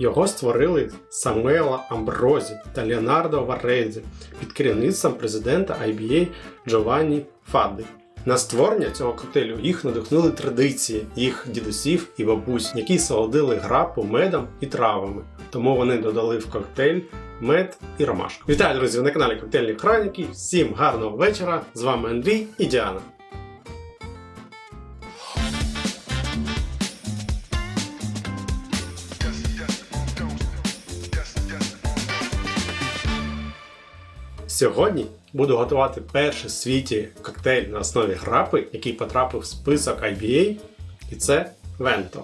Його створили Самуела Амброзі та Леонардо Варрезі під керівництвом президента IBA Джованні Фадди. На створення цього коктейлю їх надихнули традиції їх дідусів і бабусь, які солодили грапу медом і травами. Тому вони додали в коктейль мед і ромашку. Вітаю, друзі! На каналі Коктейльні Хроніки. Всім гарного вечора! З вами Андрій і Діана. Сьогодні буду готувати перший в світі коктейль на основі грапи, який потрапив в список IBA, і це Vento.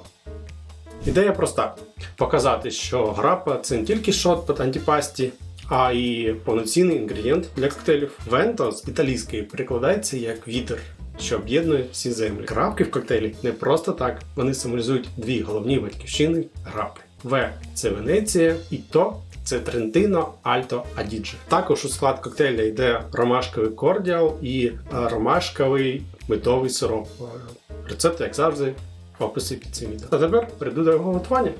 Ідея проста: показати, що грапа це не тільки шот під антипасті, а і повноцінний інгредієнт для коктейлів. Венто з італійської перекладається як вітер, що об'єднує всі землі. Грабки в коктейлі не просто так, вони символізують дві головні батьківщини грапи. В це Венеція, і то це Трентино, Альто, Адідже. Також у склад коктейля йде ромашковий кордіал і е, ромашковий медовий сироп. Е, Рецепт, як завжди, в описі під цим відео. А тепер перейду до його готування.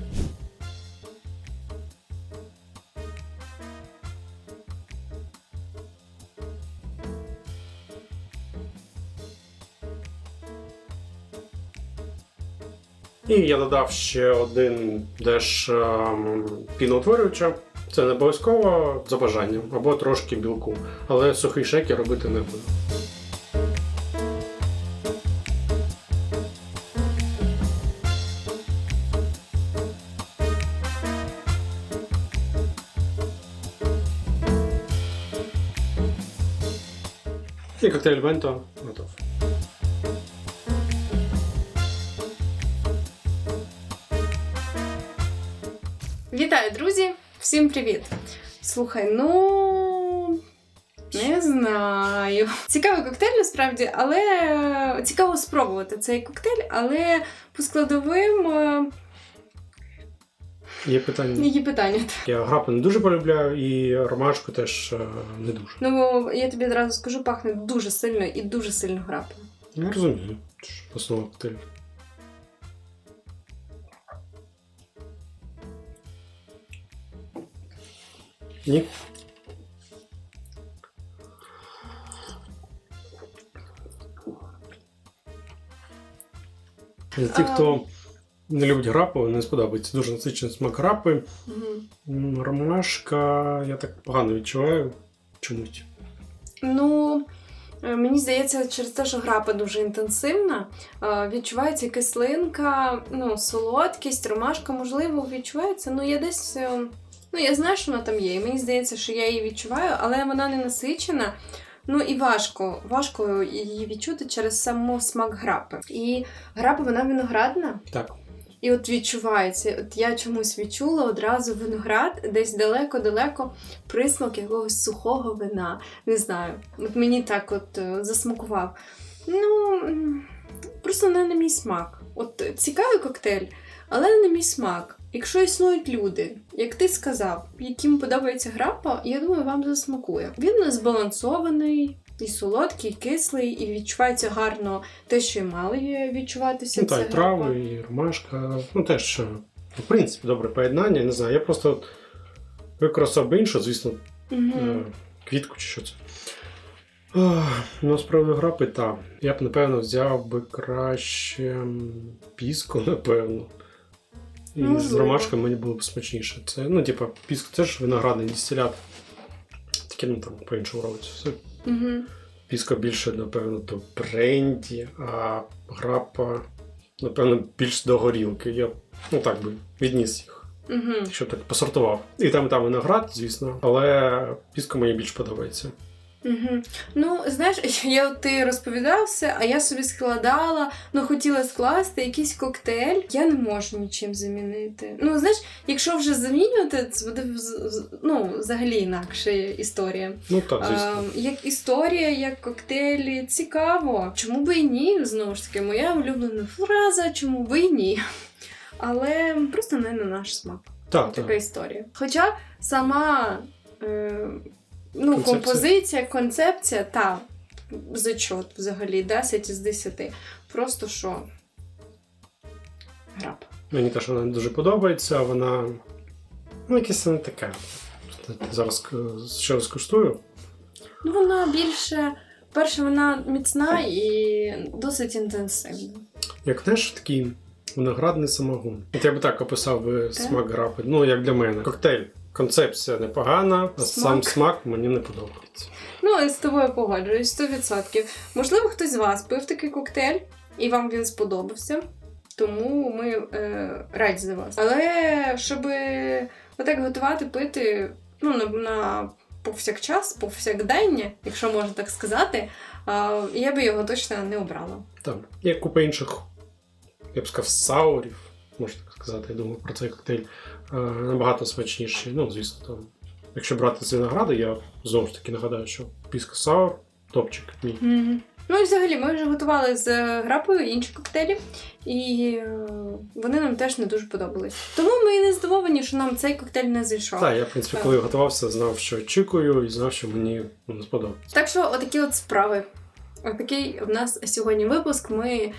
І я додав ще один деш ем, піноутворювача. Це не обов'язково за бажанням або трошки білку, але сухий шейк я робити не буду. І коктейль Венто готов. Вітаю, друзі! Всім привіт! Слухай, ну. Не знаю. Цікавий коктейль насправді, але цікаво спробувати цей коктейль, але по складовим е, Є питання. є питання. Я грапу не дуже полюбляю, і ромашку теж е, не дуже. Ну, я тобі одразу скажу, пахне дуже сильно і дуже сильно грапом. Не розумію. Це ж Основа коктейлю. Ні. Для тих, хто не любить грапу, не сподобається дуже насичений смак грапи. М, Ромашка, я так погано відчуваю чомусь. Ну, е, мені здається, через те, що грапа дуже інтенсивна, е, відчувається кислинка, ну, солодкість, ромашка, можливо, відчувається. Ну, я десь. Ну, я знаю, що вона там є, і мені здається, що я її відчуваю, але вона не насичена. Ну і важко, важко її відчути через саму смак грапи. І грапа вона виноградна. Так. І от відчувається, от я чомусь відчула одразу виноград, десь далеко-далеко присмак якогось сухого вина. Не знаю. От мені так от е, засмакував. Ну, просто не на мій смак. От цікавий коктейль, але не на мій смак. Якщо існують люди, як ти сказав, яким подобається грапа, я думаю, вам засмакує. Він збалансований, і солодкий, і кислий, і відчувається гарно те, що і мали відчуватися. Ну, та, і грапа. трави, і ромашка. Ну теж, в принципі, добре поєднання. Не знаю, я просто використав би іншу, звісно, е, квітку чи що це. Ну, з приводу грапи, так. Я б, напевно, взяв би краще піску, напевно. І з Можливо. ромашкою мені було б смачніше. Це, ну, типа, піску це ж виноградний дистилят. Тільки, ну там, по-іншому робиться. Все. Мгм. Піска більше, напевно, до бренді, а грапа, напевно, більш до горілки. Я ну так би відніс їх, Мгм. якщо так посортував. І там, і там виноград, звісно, але піска мені більш подобається. Угу. Ну, знаєш, я от ти розповідав все, а я собі складала, ну хотіла скласти якийсь коктейль. Я не можу нічим замінити. Ну, знаєш, якщо вже замінювати, це буде ну, взагалі інакша історія. Ну так, звісно. А, як історія, як коктейлі, цікаво. Чому би і ні? Знову ж таки, моя улюблена фраза, чому би і ні. Але просто не на наш смак. так, Така так. історія. Хоча сама е, ну, Концепція. композиція, концепція, та зачот взагалі 10 із 10. Просто що граб. Мені теж вона дуже подобається. Вона Ну, якесь не таке. Зараз ще раз куштую. Ну, вона більше. Перше, вона міцна і досить інтенсивна. Як знаєш, такий виноградний самогон. От я би так описав би смак грапи. Ну, як для мене. Коктейль. Концепція непогана, а Смак. сам смак мені не подобається. Ну, я з тобою погоджуюсь 100%. Можливо, хтось з вас пив такий коктейль, і вам він сподобався. Тому ми е, раді за вас. Але щоб отак готувати, пити ну, на, на повсякчас, повсякдення, якщо можна так сказати, а, я би його точно не обрала. Там є купа інших, я б сказав, саурів, можна так сказати, я думаю, про цей коктейль е, набагато смачніший. Ну, звісно, там. Якщо брати з винограду, я знову ж таки нагадаю, що піска саур топчик мій. Ну і взагалі, ми вже готували з грапою інші коктейлі, і е, вони нам теж не дуже подобались. Тому ми і не здивовані, що нам цей коктейль не зайшов. Так, я, в принципі, коли готувався, знав, що очікую, і знав, що мені не сподобається. Так що, отакі от справи. Отакий в нас сьогодні випуск. Ми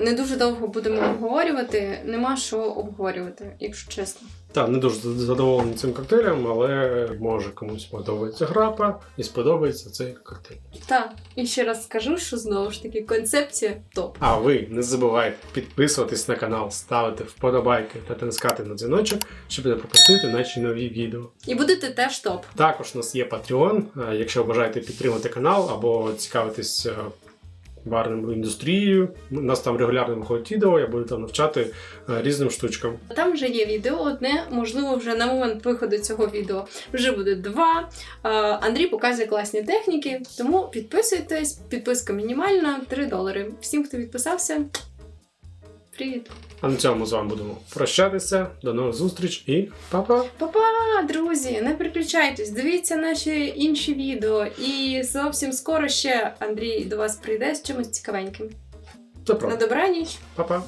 не дуже довго будемо обговорювати. Нема що обговорювати, якщо чесно. Так, не дуже задоволений цим коктейлем, але може комусь подобається грапа і сподобається цей коктейль. Так, і ще раз скажу, що знову ж таки концепція топ. А ви не забувайте підписуватись на канал, ставити вподобайки та натискати на дзвіночок, щоб не пропустити наші нові відео. І будете теж топ. Також у нас є Patreon, е, якщо бажаєте підтримати канал або цікавитись е, індустрією. У нас там регулярно виходить відео, я буду там навчати е, різним штучкам. Там вже є відео, одне, можливо, вже на момент виходу цього відео вже буде два. Е, Андрій показує класні техніки, тому підписуйтесь, підписка мінімальна 3 долари. Всім, хто підписався, привіт! А на цьому з вами будемо прощатися. До нових зустріч і па-па! Па-па, друзі! Не переключайтесь, дивіться наші інші відео. І зовсім скоро ще Андрій до вас прийде з чимось цікавеньким. Це На добраніч! Па-па!